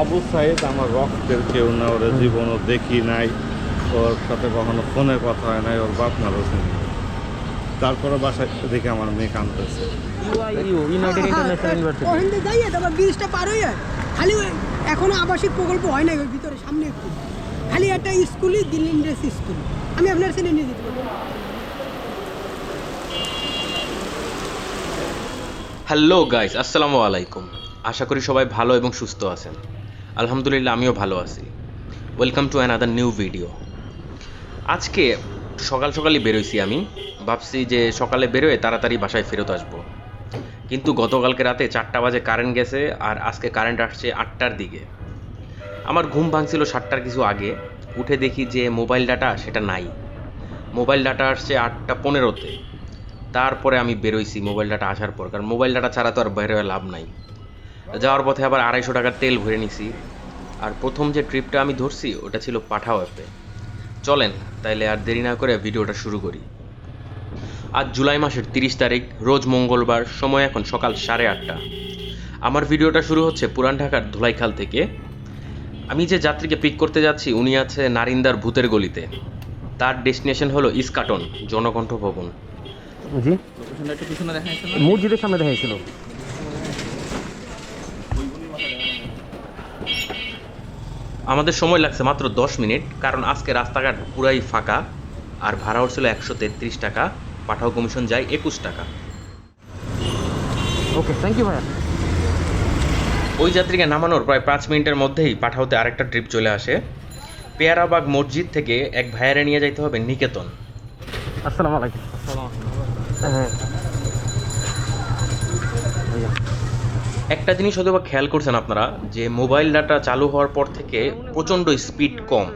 আবু সাইদ আমার রক্তের কেউ না ওর জীবনও দেখি নাই। ওর সাথে কখনো ফোনে কথা হয় নাই ওর বাপ মারও চিনি না। তারপরে বাসায় দেখে আমার মেয়ে কাঁদতেছে। ইউআইইউ ইউনাইটেড ইন্টারন্যাশনাল ইউনিভার্সিটি ওখানে যাইয়ে তারপর ব্রিজটা পার হয়ে খালি এখনও আবাসিক প্রকল্প হয় নাই ওই ভিতরে সামনে একটু। খালি একটা স্কুলই দিল্লি ইন্ডাস স্কুল আমি আপনার ছেলে নিয়ে যেতে পারব। হ্যালো গাইস আসসালামু আলাইকুম আশা করি সবাই ভালো এবং সুস্থ আছেন। আলহামদুলিল্লাহ, আমিও ভালো আছি। Welcome to another new video আজকে সকাল সকালই বেরোইছি আমি। ভাবছি যে সকালে বেরোয় তাড়াতাড়ি বাসায় ফেরত আসব। কিন্তু গতকালকে রাতে চারটা বাজে কারেন্ট গেছে আর আজকে কারেন্ট আসছে আটটার দিকে। আমার ঘুম ভাঙছিল সাতটার কিছু আগে। উঠে দেখি যে মোবাইল ডাটা সেটা নাই। মোবাইল ডাটা আসছে আটটা পনেরোতে। তারপরে আমি বেরোইছি মোবাইল ডাটা আসার পর। কারণ মোবাইল ডাটা ছাড়া তো আর বাইরে হয়ে লাভ নাই। যাওয়ার পথে আবার আড়াইশো টাকার তেল ভরে নিছি। আর প্রথম যে ট্রিপটা আমি ধরছি ওটা ছিল পাঠাও অ্যাপে। চলেন তাইলে আর দেরি না করে ভিডিওটা শুরু করি। আজ জুলাই মাসের তিরিশ তারিখ রোজ মঙ্গলবার সময় এখন সকাল সাড়ে আটটা। আমার ভিডিওটা শুরু হচ্ছে পুরান ঢাকার ধুলাইখাল থেকে। আমি যে যাত্রীকে পিক করতে যাচ্ছি উনি আছে নারিন্দার ভূতের গলিতে। তার ডেস্টিনেশন হলো ইস্কাটন জনকণ্ঠ ভবন। জি। মসজিদের সামনে দেখাইছিল। আমাদের সময় লাগছে মাত্র দশ মিনিট কারণ আজকে রাস্তাঘাট পুরাই ফাঁকা আর ভাড়া হচ্ছিল একশো তেত্রিশ টাকা পাঠাও কমিশন যায় একুশ টাকা। ওকে থ্যাংক ইউ ভাইয়া। ওই যাত্রীকে নামানোর প্রায় পাঁচ মিনিটের মধ্যেই পাঠাওতে আরেকটা ট্রিপ চলে আসে। পেয়ারাবাগ মসজিদ থেকে এক ভাইয়ারে নিয়ে যাইতে হবে নিকেতন। আসসালামু আলাইকুম। হ্যাঁ। একটা জিনিস হয়তো বা খেয়াল করছেন আপনারা, যে মোবাইল ডাটা চালু হওয়ার পর থেকে প্রচণ্ড স্পিড কম।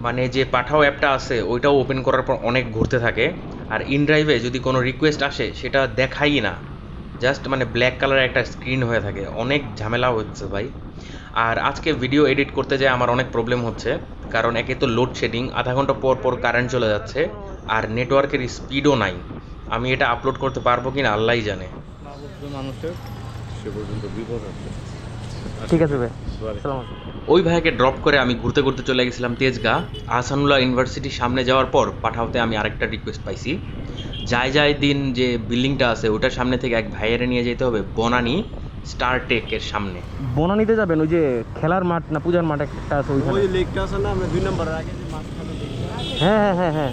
মানে যে পাঠাও অ্যাপটা আছে, ওইটাও ওপেন করার পর অনেক ঘুরতে থাকে। আর ইন ড্রাইভে যদি কোনো রিকোয়েস্ট আসে, সেটা দেখাই না। জাস্ট মানে ব্ল্যাক কালারের একটা স্ক্রিন হয়ে থাকে। অনেক ঝামেলা হচ্ছে ভাই। আর আজকে ভিডিও এডিট করতে যায় আমার অনেক প্রবলেম হচ্ছে। কারণ একে তো লোডশেডিং আধা ঘণ্টা পর পর কারেন্ট চলে যাচ্ছে। আর নেটওয়ার্কের স্পিডও নাই। আমি এটা আপলোড করতে পারব কিনা, আল্লাহই জানে। মানুষের সে পর্যন্ত বিপদ আছে। ঠিক আছে ভাই ওই ভাইকে ড্রপ করে আমি ঘুরতে ঘুরতে চলে গেছিলাম তেজগা। আহসানুল্লাহ ইউনিভার্সিটির সামনে যাওয়ার পর পাঠাওতে আমি আরেকটা রিকোয়েস্ট পাইছি। যাই যাই দিন যে বিল্ডিংটা আছে ওটার সামনে থেকে এক ভাইয়েরে নিয়ে যেতে হবে বনানি স্টার টেকের সামনে। বনানীতে যাবেন ওই যে খেলার মাঠ না পূজার মাঠ একটা আছে ওই লেকটা আছে না আমরা দুই নম্বরের আগে যে লেকটা হ্যাঁ হ্যাঁ হ্যাঁ হ্যাঁ।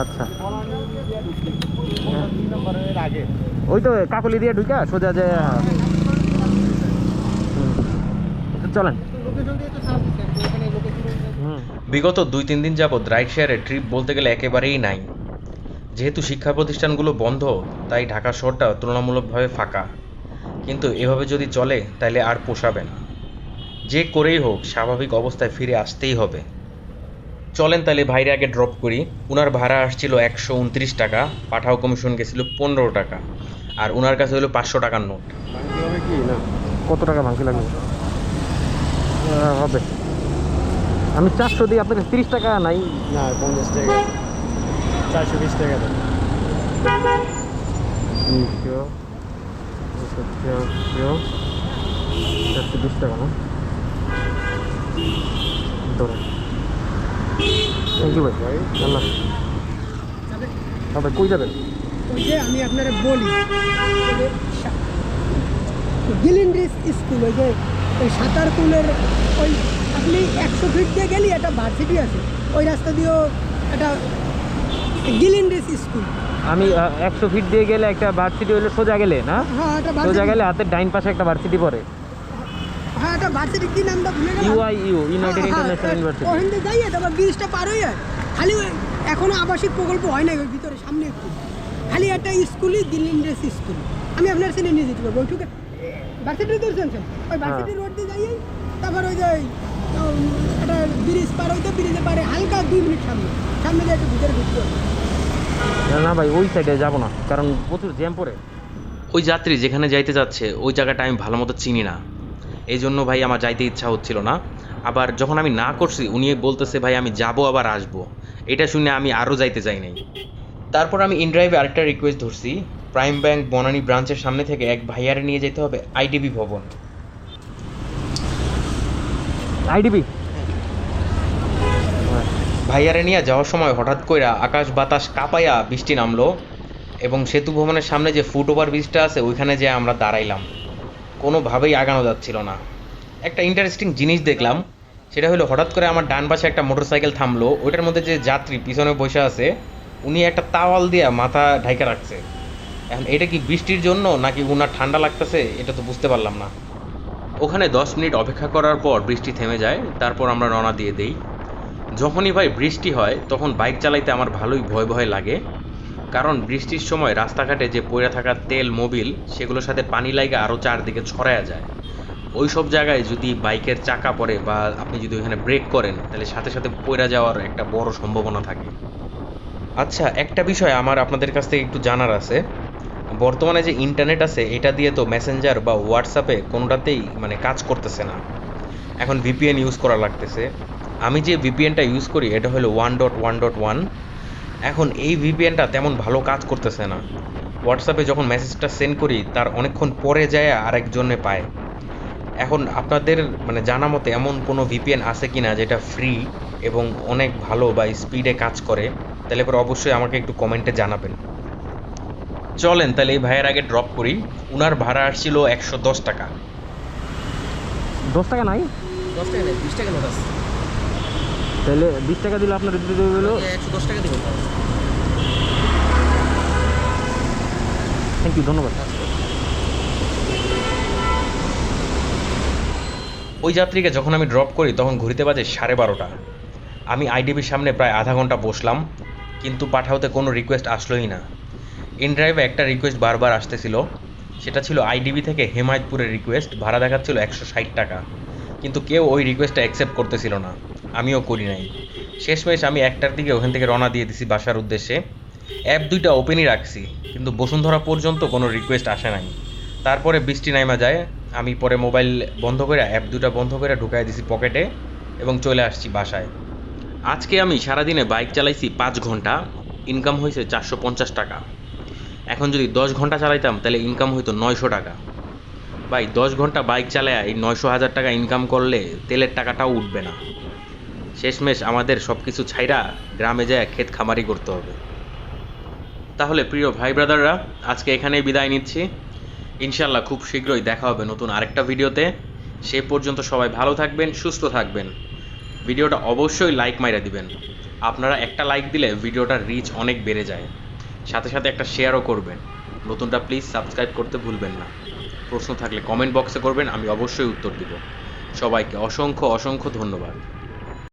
আচ্ছা। দুই নম্বরের আগে ওই তো কাকলি দিয়ে ঢুকা সোজা যে চলেন। বিগত দুই তিন দিন যাবৎ রাইড শেয়ারের ট্রিপ বলতে গেলে একেবারেই নাই। যেহেতু শিক্ষা প্রতিষ্ঠানগুলো বন্ধ তাই ঢাকা শহরটা তুলনামূলকভাবে ফাঁকা। কিন্তু এভাবে যদি চলে তাহলে আর পোষাবে না। যে করেই হোক স্বাভাবিক অবস্থায় ফিরে আসতেই হবে। চলেন তাহলে ভাইরে আগে ড্রপ করি। উনার ভাড়া আসছিল একশো উনত্রিশ টাকা পাঠাও কমিশন গেছিল পনেরো টাকা। আর উনার কাছে হলো পাঁচশো টাকার নোট। কি? না। কত টাকা ভাঙতি লাগবে? হবে। আমি চারশো দিই আপনাকে তিরিশ টাকা? নাই। না পঞ্চাশ টাকা। চারশো বিশ টাকা চারশো বিশ টাকা না? ধরুন থ্যাংক ইউ ভাই আল্লাহ কই যাবেন? ওই যে আমি আপনারা বলি গিলিন্ড্রিস স্কুল ওই যে ওই সাঁতার কুলের ওই আপনি একশো ফিট দিয়ে গেলি একটা ভার্সিটি আছে ওই রাস্তা দিয়েও একটা গিলিন্ড্রিস স্কুল। আমি একশো ফিট দিয়ে গেলে একটা ভার্সিটি হলে সোজা গেলে না? হ্যাঁ সোজা গেলে হাতের ডাইন পাশে একটা ভার্সিটি পড়ে। হ্যাঁ একটা ভার্সিটি কি নামটা ভুলে গেলাম। ইউআইইউ ইউনাইটেড ইন্টারন্যাশনাল ইউনিভার্সিটি ওখানে যাইয়ে তারপর ব্রিজটা পার হয়ে যায় খালি এখনও আবাসিক প্রকল্প হয় নাই ওই ভিতরে সামনে একটু। খালি একটা স্কুলই দিল্লি ইন্ডাস স্কুল। আমি আপনার ছেলে নিয়ে যেতে পারব ওইটুকু ভার্সিটি দর্শন স্যার? ওই ভার্সিটি রোড দিয়ে যাইয়ে তারপর ওই যে একটা ব্রিজ পার হইতে ব্রিজে পারে হালকা দুই মিনিট সামনে। সামনে দিয়ে একটু ভিতরে ঢুকতে হবে। না ভাই ওই সাইডে যাব না কারণ প্রচুর জ্যাম পড়ে। ওই যাত্রী যেখানে যাইতে যাচ্ছে ওই জায়গাটা আমি ভালো মতো চিনি না। এই জন্য ভাই আমার যাইতে ইচ্ছা হচ্ছিল না। আবার যখন আমি না করছি উনি বলতেছে ভাই আমি যাব আবার আসব। এটা শুনে আমি আরও যাইতে চাই নাই। তারপর আমি ইনড্রাইভে আরেকটা রিকোয়েস্ট ধরছি। প্রাইম ব্যাংক বনানী ব্রাঞ্চের সামনে থেকে এক ভাইয়ারে নিয়ে যেতে হবে আইডিবি ভবন। আইডিপি ভাইয়ারে নিয়ে যাওয়ার সময় হঠাৎ কইরা আকাশ বাতাস কাঁপাইয়া বৃষ্টি নামলো এবং সেতু ভবনের সামনে যে ফুট ওভার ব্রিজটা আছে ওইখানে যে আমরা দাঁড়াইলাম। কোনোভাবেই আগানো যাচ্ছিল না। একটা ইন্টারেস্টিং জিনিস দেখলাম, সেটা হলো হঠাৎ করে আমার ডান পাশে একটা মোটরসাইকেল থামলো, ওইটার মধ্যে যে যাত্রী পিছনে বসে আছে, উনি একটা তাওয়াল দিয়ে মাথা ঢাইকা রাখছে। এখন এটা কি বৃষ্টির জন্য নাকি উনার ঠান্ডা লাগতেছে, এটা তো বুঝতে পারলাম না। ওখানে দশ মিনিট অপেক্ষা করার পর বৃষ্টি থেমে যায়, তারপর আমরা রওনা দিয়ে দেই। যখনই ভাই বৃষ্টি হয়, তখন বাইক চালাইতে আমার ভালোই ভয় ভয় লাগে। কারণ বৃষ্টির সময় রাস্তাঘাটে যে পড়ে থাকা তেল, মোবিল, সেগুলোর সাথে পানি লাগা আরও চারদিকে ছড়ায়া যায়। ওই সব জায়গায় যদি বাইকের চাকা পড়ে বা আপনি যদি ওইখানে ব্রেক করেন, তাহলে সাথে সাথে পড়ে যাওয়ার একটা বড় সম্ভাবনা থাকে। আচ্ছা একটা বিষয় আমার আপনাদের কাছ থেকে একটু জানার আছে। বর্তমানে যে ইন্টারনেট আছে, এটা দিয়ে তো মেসেঞ্জার বা হোয়াটসঅ্যাপে কোনোটাতেই মানে কাজ করতেছে না। এখন ভিপিএন ইউজ করা লাগতেছে। আমি যে ভিপিএনটা ইউজ করি, এটা হলো one dot one dot one এখন এই ভিপিএনটা তেমন ভালো কাজ করতেছে না। হোয়াটসঅ্যাপে যখন মেসেজটা সেন্ড করি তার অনেকক্ষণ পরে যায় আরেকজনে পায়। এখন আপনাদের মানে জানা মতে এমন কোনো ভিপিএন আছে কি না যেটা ফ্রি এবং অনেক ভালো বা স্পিডে কাজ করে? তাহলে পরে অবশ্যই আমাকে একটু কমেন্টে জানাবেন। চলেন তাহলে এই ভাইয়ের আগে ড্রপ করি। উনার ভাড়া আসছিল একশো দশ টাকা। দশ টাকা নাই? দশ টাকা নেই বিশ টাকা নোট আছে। তাহলে বিশ টাকা দিলে আপনার দিতে দেবে হলো একশো দশ টাকা দেবেন থ্যাংক ইউ ধন্যবাদ। ওই যাত্রীকে যখন আমি ড্রপ করি তখন ঘুরিতে বাজে সাড়ে বারোটা। আমি আইডিবির সামনে প্রায় আধা ঘণ্টা বসলাম কিন্তু পাঠাওতে কোনো রিকোয়েস্ট আসলোই না। ইনড্রাইভে একটা রিকোয়েস্ট বারবার আসতেছিল। সেটা ছিল আইডিবি থেকে হেমায়তপুরের রিকোয়েস্ট ভাড়া দেখাচ্ছিল একশো ষাট টাকা। কিন্তু কেউ ওই রিকোয়েস্টটা অ্যাকসেপ্ট করতেছিল না। আমিও করি নাই। শেষমেশ আমি একটার দিকে ওখান থেকে রওনা দিয়ে দিছি বাসার উদ্দেশ্যে। অ্যাপ দুইটা ওপেনই রাখছি, কিন্তু বসুন্ধরা পর্যন্ত কোনো রিকোয়েস্ট আসে নাই। তারপরে বৃষ্টি নাইমা যায়, আমি পরে মোবাইল বন্ধ করে, অ্যাপ দুটা বন্ধ করে ঢুকাই দিছি পকেটে এবং চলে আসছি বাসায়। আজকে আমি সারাদিনে বাইক চালাইছি পাঁচ ঘণ্টা ইনকাম হয়েছে চারশো পঞ্চাশ টাকা। এখন যদি দশ ঘণ্টা চালাইতাম, তাহলে ইনকাম হইতো নয়শো টাকা। ভাই, দশ ঘণ্টা বাইক চালায় এই নয়শো হাজার টাকা ইনকাম করলে তেলের টাকাটাও উঠবে না। শেষমেশ আমাদের সব কিছু ছাইরা গ্রামে যায় ক্ষেত খামারি করতে হবে। তাহলে প্রিয় ভাই ব্রাদাররা, আজকে এখানেই বিদায় নিচ্ছি। ইনশাল্লাহ খুব শীঘ্রই দেখা হবে নতুন আরেকটা ভিডিওতে। সে পর্যন্ত সবাই ভালো থাকবেন, সুস্থ থাকবেন। ভিডিওটা অবশ্যই লাইক মাইরা দিবেন। আপনারা একটা লাইক দিলে ভিডিওটার রিচ অনেক বেড়ে যায়। সাথে সাথে একটা শেয়ারও করবেন। নতুনটা প্লিজ সাবস্ক্রাইব করতে ভুলবেন না। প্রশ্ন থাকলে কমেন্ট বক্সে করবেন, আমি অবশ্যই উত্তর দিব। সবাইকে অসংখ্য অসংখ্য ধন্যবাদ।